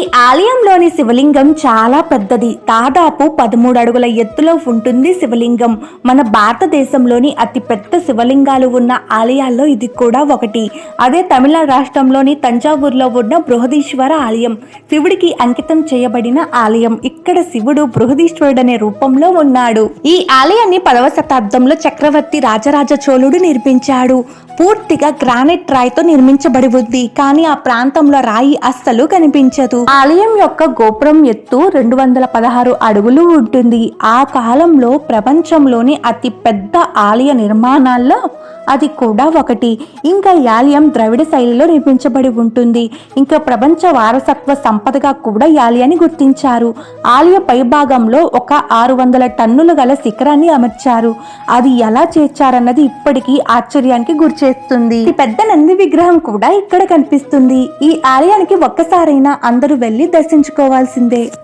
ఈ ఆలయంలోని శివలింగం చాలా పెద్దది. దాదాపు పదమూడు అడుగుల ఎత్తులో ఉంటుంది శివలింగం. మన భారతదేశంలోని అతి పెద్ద శివలింగాలు ఉన్న ఆలయాల్లో ఇది కూడా ఒకటి. అదే తమిళనాడు రాష్ట్రంలోని తంజావూరులో ఉన్న బృహదీశ్వర ఆలయం. శివుడికి అంకితం చేయబడిన ఆలయం. ఇక్కడ శివుడు బృహదీశ్వరుడు అనే రూపంలో ఉన్నాడు. ఈ ఆలయాన్ని పదవ శతాబ్దంలో చక్రవర్తి రాజరాజ చోళుడు నిర్మించాడు. పూర్తిగా గ్రానైట్ రాయితో నిర్మించబడి ఉంది. కానీ ఆ ప్రాంతంలో రాయి అస్సలు కనిపించదు. ఆలయం యొక్క గోపురం ఎత్తు రెండు వందల పదహారు అడుగులు ఉంటుంది. ఆ కాలంలో ప్రపంచంలోని అతి పెద్ద ఆలయ నిర్మాణాల్లో అది కూడా ఒకటి. ఇంకా యాలియం ద్రవిడ శైలిలో నిర్మించబడి ఉంటుంది. ఇంకా ప్రపంచ వారసత్వ సంపదగా కూడా ఈ గుర్తించారు. ఆలయ పైభాగంలో ఒక ఆరు వందల టన్నులు గల శిఖరాన్ని అమర్చారు. అది ఎలా చేర్చారన్నది ఇప్పటికీ ఆశ్చర్యానికి గురిచేస్తుంది. పెద్ద నంది విగ్రహం కూడా ఇక్కడ కనిపిస్తుంది. ఈ ఆలయానికి ఒక్కసారైనా అందరూ వెళ్ళి దర్శించుకోవాల్సిందే.